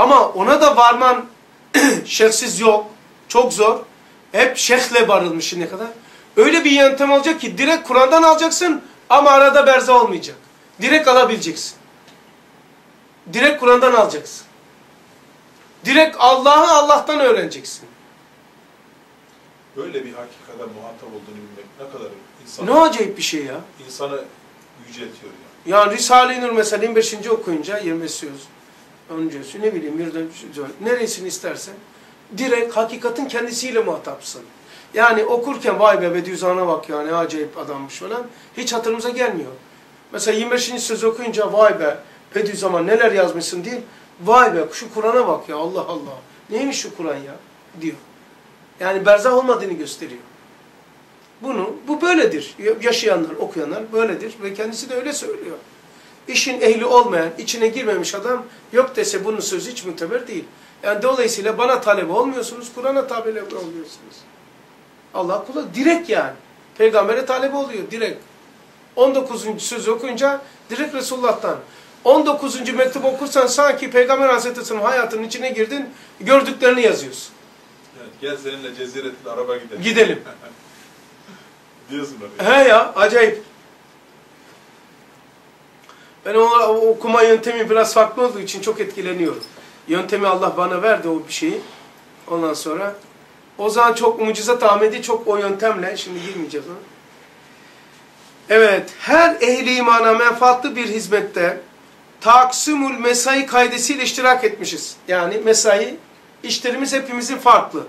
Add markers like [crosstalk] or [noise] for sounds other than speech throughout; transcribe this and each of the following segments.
Ama ona da varman [clears throat] şeksiz yok. Çok zor. Hep şehle varılmış şimdiye kadar. Öyle bir yöntem olacak ki direkt Kur'an'dan alacaksın ama arada berza olmayacak. Direkt alabileceksin. Direkt Kur'an'dan alacaksın. Direkt Allah'ı Allah'tan öğreneceksin. Böyle bir hakikate muhatap olduğunu bilmek ne kadar insanı, Ne acayip bir şey ya. insanı yüceltiyor ya. Yani Risale-i Nur mesela 25. okuyunca 25 söz, 10. söz, ne bileyim bir de neresini istersen direkt hakikatin kendisiyle muhatapsın. Yani okurken vay be Bediüzzaman'a bak ya ne acayip adammış falan hiç hatırımıza gelmiyor. Mesela 25. söz okuyunca vay be Bediüzzaman neler yazmışsın değil. Vay be şu Kur'an'a bak ya Allah Allah. Neymiş şu Kur'an ya diyor. Yani berzah olmadığını gösteriyor. Bunu, bu böyledir. Yaşayanlar, okuyanlar böyledir ve kendisi de öyle söylüyor. İşin ehli olmayan, içine girmemiş adam yok dese bunun sözü hiç müteber değil. Yani dolayısıyla bana talep olmuyorsunuz, Kur'an'a talep oluyorsunuz. Allah kula direkt yani. Peygambere talep oluyor direkt. 19. sözü okuyunca direkt Resulullah'tan. 19. mektup okursan sanki Peygamber Hazretleri'nin hayatının içine girdin, gördüklerini yazıyorsun. Gel seninle ceziretli araba gidelim. Gidelim. [laughs] Diyorsun oraya. He ya acayip. Ben o, o okuma yöntemi biraz farklı olduğu için çok etkileniyorum. Yöntemi Allah bana verdi o bir şeyi. Ondan sonra o zaman çok mucizat Ahmedi çok o yöntemle şimdi girmeyeceğiz ona. Evet, her ehli imana menfaatlı bir hizmette taksimul mesai kaidesiyle iştirak etmişiz. Yani mesai işlerimiz hepimizin farklı.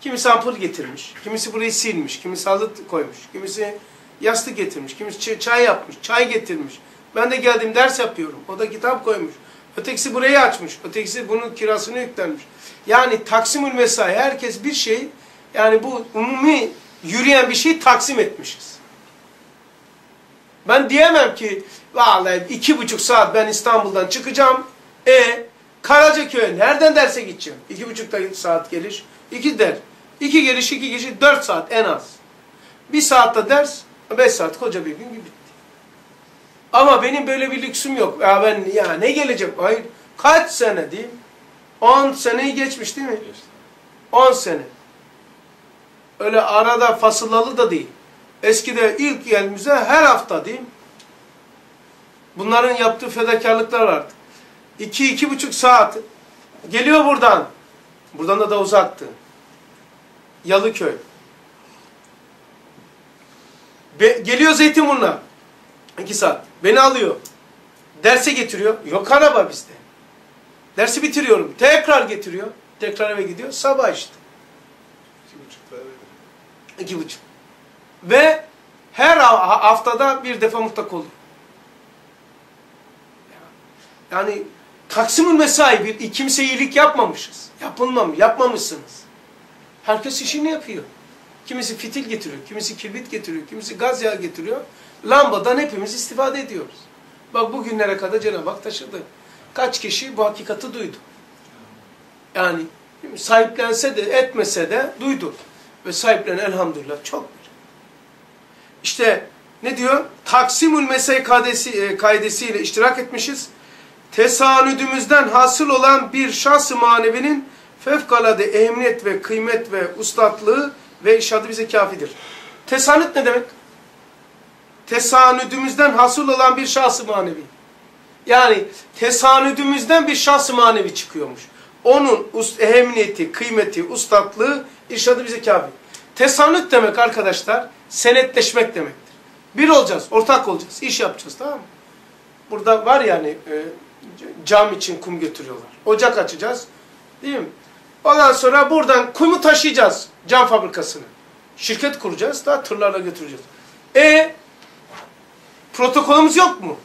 Kimisi ampul getirmiş, kimisi burayı silmiş, kimisi halı koymuş, kimisi yastık getirmiş, kimisi çay yapmış, çay getirmiş. Ben de geldim ders yapıyorum, o da kitap koymuş. Ötekisi burayı açmış, ötekisi bunun kirasını yüklenmiş. Yani taksimül mesai, herkes bir şey, yani bu umumi yürüyen bir şeyi taksim etmişiz. Ben diyemem ki, vallahi iki buçuk saat ben İstanbul'dan çıkacağım, e Karacaköy nereden derse gideceğim? İki buçuk saat geliş, iki der. İki geliş, iki geliş, dört saat en az. Bir saatte ders, beş saat koca bir gün bitti. Ama benim böyle bir lüksüm yok. Ya ben ya ne gelecek? Hayır. Kaç sene diyeyim? On seneyi geçmiş değil mi? Geçti. On sene. Öyle arada fasılalı da değil. Eskide ilk gelimize her hafta diyeyim. Bunların yaptığı fedakarlıklar vardı. İki, iki buçuk saat geliyor buradan. Buradan da da uzaktı. Yalıköy. Be geliyor Zeytinburnu'na. İki saat. Beni alıyor. Derse getiriyor. Yok araba bizde. Dersi bitiriyorum. Tekrar getiriyor. Tekrar eve gidiyor. Sabah işte. İki buçukta eve. İki buçuk. Ve her ha- haftada bir defa mutlak oluyor. Yani Taksim'in mesai bir kimse iyilik yapmamışız. Yapılmam, yapmamışsınız. Herkes işini yapıyor. Kimisi fitil getiriyor, kimisi kibrit getiriyor, kimisi gaz yağı getiriyor. Lambadan hepimiz istifade ediyoruz. Bak bugünlere kadar Cenab-ı Hak taşıdı. Kaç kişi bu hakikati duydu. Yani sahiplense de etmese de duydu. Ve sahiplen elhamdülillah çok. İşte ne diyor? Taksimül mesai kaidesi, e, kaidesiyle iştirak etmişiz. Tesanüdümüzden hasıl olan bir şahs-ı manevinin fevkalade ehemmiyet ve kıymet ve ustatlığı ve işadı bize kafidir. Tesanüt ne demek? Tesanüdümüzden hasıl olan bir şahs-ı manevi. Yani tesanüdümüzden bir şahs-ı manevi çıkıyormuş. Onun ehemmiyeti, kıymeti, ustatlığı, irşadı bize kafi. Tesanüt demek arkadaşlar, senetleşmek demektir. Bir olacağız, ortak olacağız, iş yapacağız tamam mı? Burada var yani e, cam için kum götürüyorlar. Ocak açacağız, değil mi? Ondan sonra buradan kumu taşıyacağız cam fabrikasını. Şirket kuracağız, daha tırlarla götüreceğiz. E protokolümüz yok mu?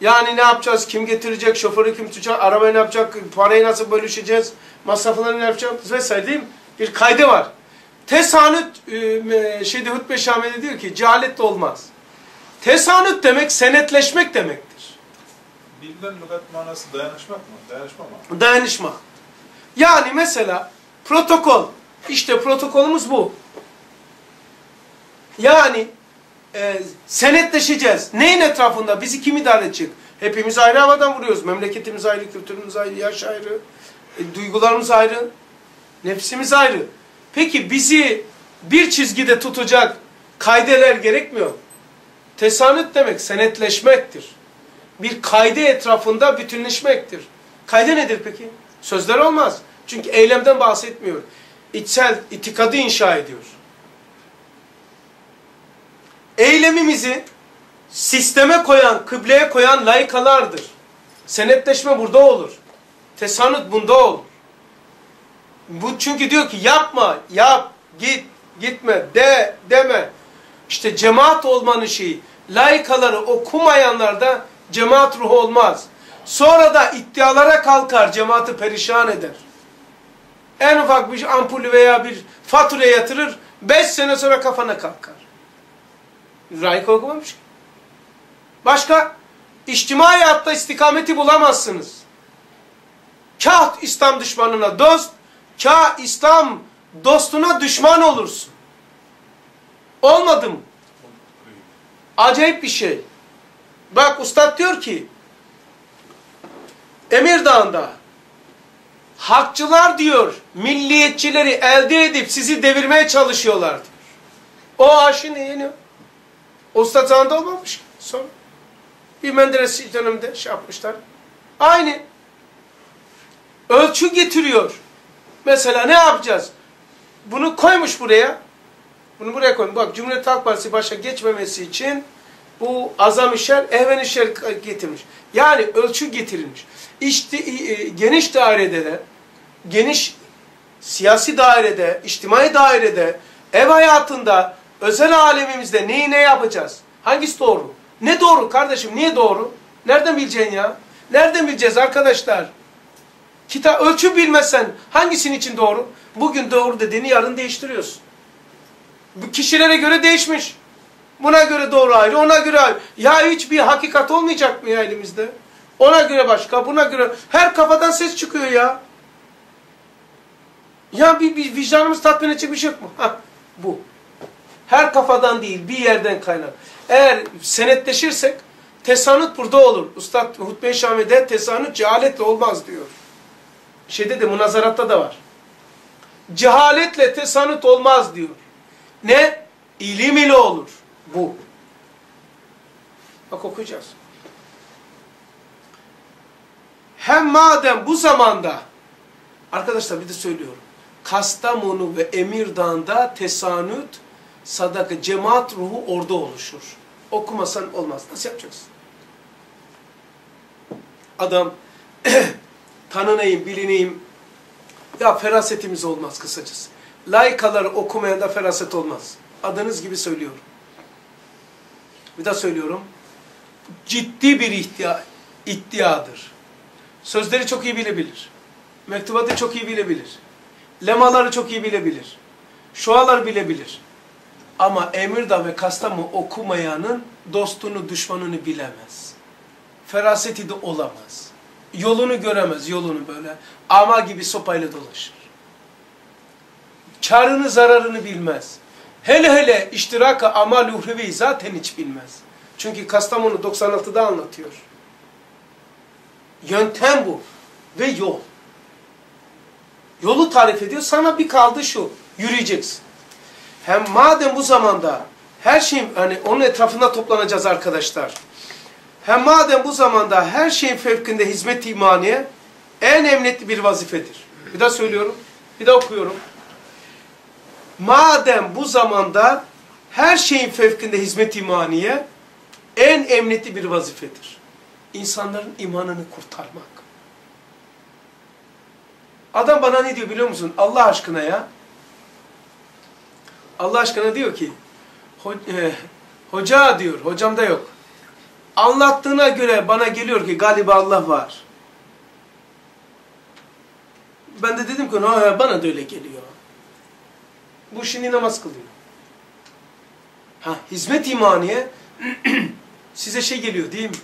Yani ne yapacağız? Kim getirecek? Şoförü kim tutacak? Arabayı ne yapacak? Parayı nasıl bölüşeceğiz? Masrafları ne yapacağız? Vesaire değil mi? Bir kaydı var. Tesanüt e, şeyde Hutbe Şami'de diyor ki cehalet de olmaz. Tesanüt demek senetleşmek demektir. Bilinen lügat manası dayanışmak mı? Dayanışma mı? Dayanışma. Yani mesela protokol. İşte protokolümüz bu. Yani e, senetleşeceğiz. Neyin etrafında? Bizi kim idare edecek? Hepimiz ayrı havadan vuruyoruz. Memleketimiz ayrı, kültürümüz ayrı, yaş ayrı, e, duygularımız ayrı, nefsimiz ayrı. Peki bizi bir çizgide tutacak kaydeler gerekmiyor. Tesanüt demek senetleşmektir. Bir kayde etrafında bütünleşmektir. Kayde nedir peki? Sözler olmaz. Çünkü eylemden bahsetmiyor. İçsel itikadı inşa ediyor. Eylemimizi sisteme koyan, kıbleye koyan layıkalardır. Senetleşme burada olur. Tesanüt bunda olur. Bu çünkü diyor ki yapma, yap, git, gitme, de, deme. İşte cemaat olmanın şeyi. Layıkaları okumayanlarda cemaat ruhu olmaz. Sonra da iddialara kalkar, cemaati perişan eder. En ufak bir ampul veya bir fatura yatırır, beş sene sonra kafana kalkar. Layıka okumamış ki. Başka? İçtimai hayatta istikameti bulamazsınız. Kah İslam düşmanına dost, kah İslam dostuna düşman olursun. Olmadı mı? Acayip bir şey. Bak ustad diyor ki, Emirdağ'ında hakçılar diyor, milliyetçileri elde edip sizi devirmeye çalışıyorlar diyor. O aşını yeni. Ustad zamanında olmamış. Sonra bir Menderes döneminde şey yapmışlar. Aynı. Ölçü getiriyor. Mesela ne yapacağız? Bunu koymuş buraya. Bunu buraya koymuş. Bak Cumhuriyet Halk Partisi başa geçmemesi için bu azam işler, ehven işler getirmiş. Yani ölçü getirilmiş. İşte geniş dairede de, geniş siyasi dairede, içtimai dairede, ev hayatında, özel alemimizde neyi ne yapacağız? Hangisi doğru? Ne doğru kardeşim? Niye doğru? Nereden bileceksin ya? Nereden bileceğiz arkadaşlar? Kitap ölçü bilmezsen hangisinin için doğru? Bugün doğru dediğini yarın değiştiriyorsun. Bu kişilere göre değişmiş. Buna göre doğru ayrı, ona göre ayrı. Ya hiçbir hakikat olmayacak mı ya elimizde? Ona göre başka, buna göre. Her kafadan ses çıkıyor ya. Ya bir, bir vicdanımız tatmin edecek bir şey yok mu? Hah, bu. Her kafadan değil, bir yerden kaynak. Eğer senetleşirsek, tesanüt burada olur. Ustad Hutbe-i Şami'de tesanüt cehaletle olmaz diyor. Şeyde de, münazaratta da var. Cehaletle tesanüt olmaz diyor. Ne? İlim ile olur. Bu. Bak okuyacağız. Hem madem bu zamanda, arkadaşlar bir de söylüyorum. Kastamonu ve Emirdağ'da tesanüt, sadaka, cemaat ruhu orada oluşur. Okumasan olmaz. Nasıl yapacaksın? Adam [clears throat] tanınayım, bilineyim. Ya ferasetimiz olmaz kısacası. Laykaları okumayan da feraset olmaz. Adınız gibi söylüyorum. Bir daha söylüyorum. Ciddi bir ihtia iddiadır. Sözleri çok iyi bilebilir. Mektubatı çok iyi bilebilir. Lemaları çok iyi bilebilir. Şualar bilebilir. Ama Emirdağ ve Kastamonu okumayanın dostunu, düşmanını bilemez. Feraseti de olamaz. Yolunu göremez, yolunu böyle. Ama gibi sopayla dolaşır. Karını, zararını bilmez. Hele hele iştiraka amal uhrevi zaten hiç bilmez. Çünkü Kastamonu 96'da anlatıyor. Yöntem bu. Ve yol. Yolu tarif ediyor. Sana bir kaldı şu. Yürüyeceksin. Hem madem bu zamanda her şeyin hani onun etrafında toplanacağız arkadaşlar. Hem madem bu zamanda her şeyin fevkinde hizmet imaniye en emniyetli bir vazifedir. Bir daha söylüyorum. Bir daha okuyorum. Madem bu zamanda her şeyin fevkinde hizmet imaniye en emniyetli bir vazifedir. İnsanların imanını kurtarmak. Adam bana ne diyor biliyor musun? Allah aşkına ya. Allah aşkına diyor ki, e, hoca diyor, hocamda yok. Anlattığına göre bana geliyor ki galiba Allah var. Ben de dedim ki bana da öyle geliyor. Bu şimdi namaz kılıyor. Ha, hizmet imaniye [clears throat] size şey geliyor değil mi?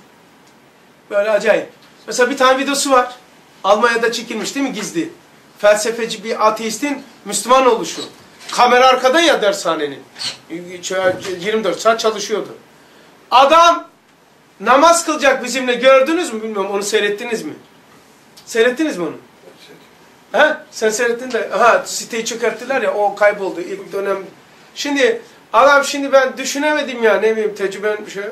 Böyle acayip. Mesela bir tane videosu var. Almanya'da çekilmiş değil mi gizli? Felsefeci bir ateistin Müslüman oluşu. Kamera arkada ya dershanenin. 24 saat çalışıyordu. Adam Namaz kılacak bizimle gördünüz mü bilmiyorum onu seyrettiniz mi? Seyrettiniz mi onu? He? Sen seyrettin de, ha siteyi çökerttiler ya o kayboldu ilk dönem. Şimdi adam şimdi ben düşünemedim ya ne bileyim tecrüben bir şey.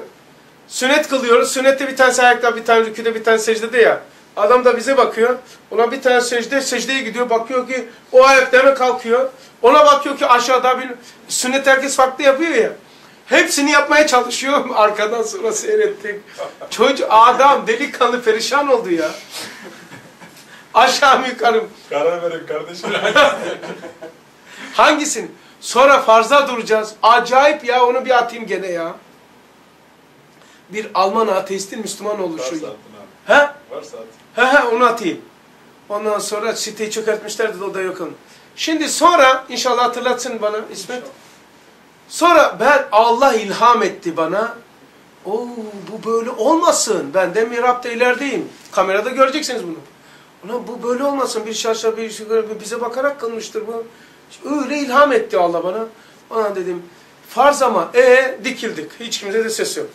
Sünnet kılıyoruz. Sünnette bir tanesi ayakta, bir tane rüküde, bir tane secdede ya. Adam da bize bakıyor. Ona bir tane secde, secdeye gidiyor. Bakıyor ki o ayakta hemen kalkıyor. Ona bakıyor ki aşağıda bir sünnet herkes farklı yapıyor ya. Hepsini yapmaya çalışıyor. [laughs] Arkadan sonra seyrettik. Çocuk, adam, delikanlı perişan oldu ya. Aşağı mı yukarı mı? Karar verin kardeşim. [laughs] Hangisini? Sonra farza duracağız. Acayip ya onu bir atayım gene ya. Bir Alman ateistin Müslüman Var oluşu. saatin abi. He? Var saat. He he onu atayım. Ondan sonra siteyi çökertmişlerdi o da yok onun. Şimdi sonra inşallah hatırlatsın bana İsmet. Sonra ben Allah ilham etti bana. Oo bu böyle olmasın. Ben de mirapta ilerideyim. Kamerada göreceksiniz bunu. Ulan bu böyle olmasın. Bir şaşa bir şey bize bakarak kılmıştır bu. Öyle ilham etti Allah bana. Ona dedim farz ama e dikildik. Hiç kimse de ses yok.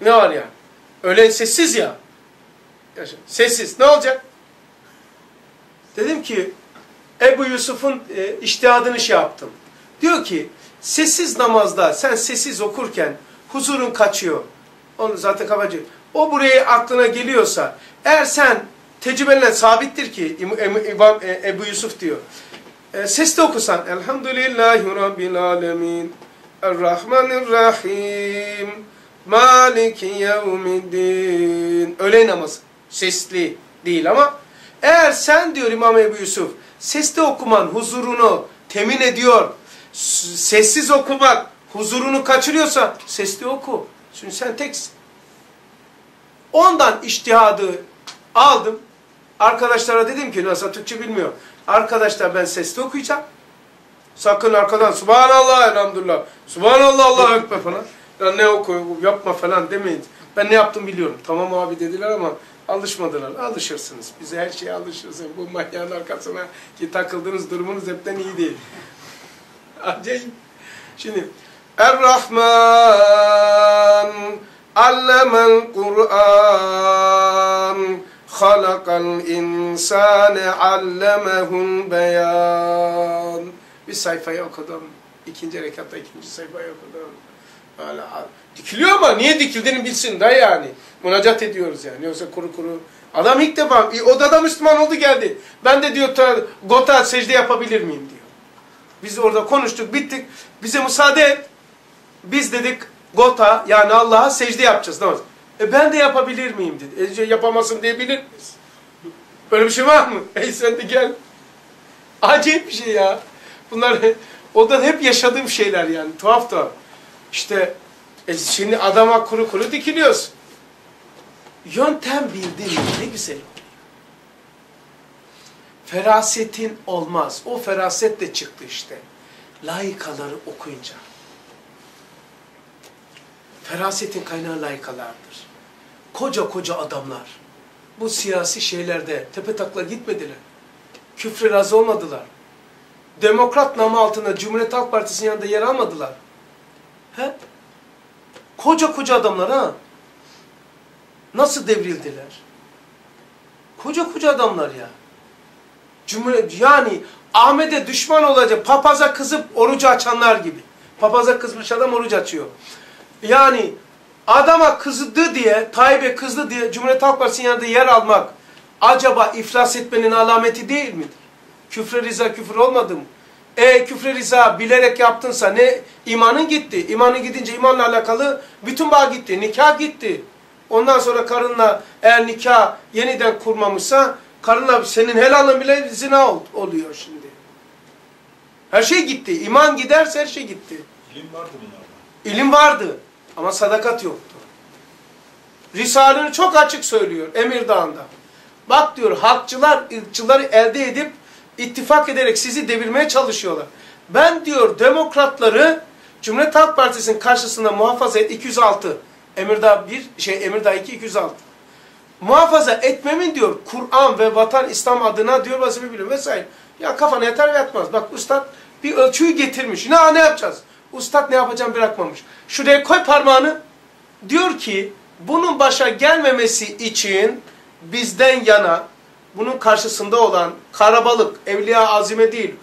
Ne var ya? Öyle sessiz ya. Yaşa. Sessiz. Ne olacak? Dedim ki Ebu Yusuf'un e, iştihadını şey yaptım. Diyor ki sessiz namazda sen sessiz okurken huzurun kaçıyor. Onu zaten kapacı. O buraya aklına geliyorsa eğer sen tecrübenle sabittir ki İm- İm- İmam e, Ebu Yusuf diyor. E, sesli okusan Elhamdülillahi Rabbil Alemin Errahmanirrahim Maliki yevmiddin Öğle namazı. Sesli değil ama eğer sen diyor İmam Ebu Yusuf sesli okuman huzurunu temin ediyor. Sessiz okumak huzurunu kaçırıyorsa sesli oku. Çünkü sen teksin. Ondan iştihadı aldım. Arkadaşlara dedim ki nasıl Türkçe bilmiyor. Arkadaşlar ben sesli okuyacağım. Sakın arkadan Subhanallah elhamdülillah. Subhanallah Allahu Ekber falan. Ya ne oku yapma falan demeyin. Ben ne yaptım biliyorum. Tamam abi dediler ama alışmadılar. Alışırsınız. Bize her şeye alışırız. Bu manyağın arkasına ki takıldığınız durumunuz hepten iyi değil. [laughs] Acayip. Şimdi Er-Rahman allemel Kur'an halakal insane allemehul beyan bir sayfayı okudum. İkinci rekatta ikinci sayfayı okudum. Böyle, dikiliyor ama niye dikildiğini bilsin da yani. Münacat ediyoruz yani. Yoksa kuru kuru. Adam ilk defa odada Müslüman oldu geldi. Ben de diyor ta- gota secde yapabilir miyim diyor. Biz orada konuştuk bittik. Bize müsaade et. Biz dedik gota yani Allah'a secde yapacağız. Tamam. E ben de yapabilir miyim dedi. E, şey yapamazsın diyebilir miyiz? Böyle bir şey var mı? [laughs] Ey sen de gel. Acayip bir şey ya. Bunlar odan hep yaşadığım şeyler yani. Tuhaf da. İşte e şimdi adama kuru kuru dikiliyoruz. Yöntem bildin? Ne güzel. Ferasetin olmaz. O feraset de çıktı işte. Laikaları okuyunca. Ferasetin kaynağı laikalardır. Koca koca adamlar. Bu siyasi şeylerde tepe takla gitmediler. Küfre razı olmadılar. Demokrat namı altında Cumhuriyet Halk Partisi'nin yanında yer almadılar. He? Koca koca adamlar ha. Nasıl devrildiler? Koca koca adamlar ya. Cumhuriyet yani Ahmet'e düşman olacak papaza kızıp orucu açanlar gibi. Papaza kızmış adam oruç açıyor. Yani adama kızdı diye, Tayyip'e kızdı diye Cumhuriyet Halk Partisi'nin yanında yer almak acaba iflas etmenin alameti değil midir? Küfre riza küfür olmadı mı? E küfre riza bilerek yaptınsa ne? imanın gitti. İmanın gidince imanla alakalı bütün bağ gitti. Nikah gitti. Ondan sonra karınla eğer nikah yeniden kurmamışsa karınla senin helalın bile zina ol- oluyor şimdi. Her şey gitti. İman giderse her şey gitti. İlim vardı bunlarda. İlim vardı ama sadakat yoktu. Risale'ni çok açık söylüyor Emir Dağı'nda. Bak diyor halkçılar ırkçıları elde edip ittifak ederek sizi devirmeye çalışıyorlar. Ben diyor demokratları Cumhuriyet Halk Partisi'nin karşısında muhafaza et 206. Emirdağ 1 şey Emirdağ 2 206. Muhafaza etmemin diyor Kur'an ve vatan İslam adına diyor vazife biliyorum vesaire. Ya kafana yeter ve yatmaz. Bak ustad bir ölçüyü getirmiş. Ne ne yapacağız? Ustad ne yapacağım bırakmamış. Şuraya koy parmağını. Diyor ki bunun başa gelmemesi için bizden yana bunun karşısında olan karabalık, evliya azime değil,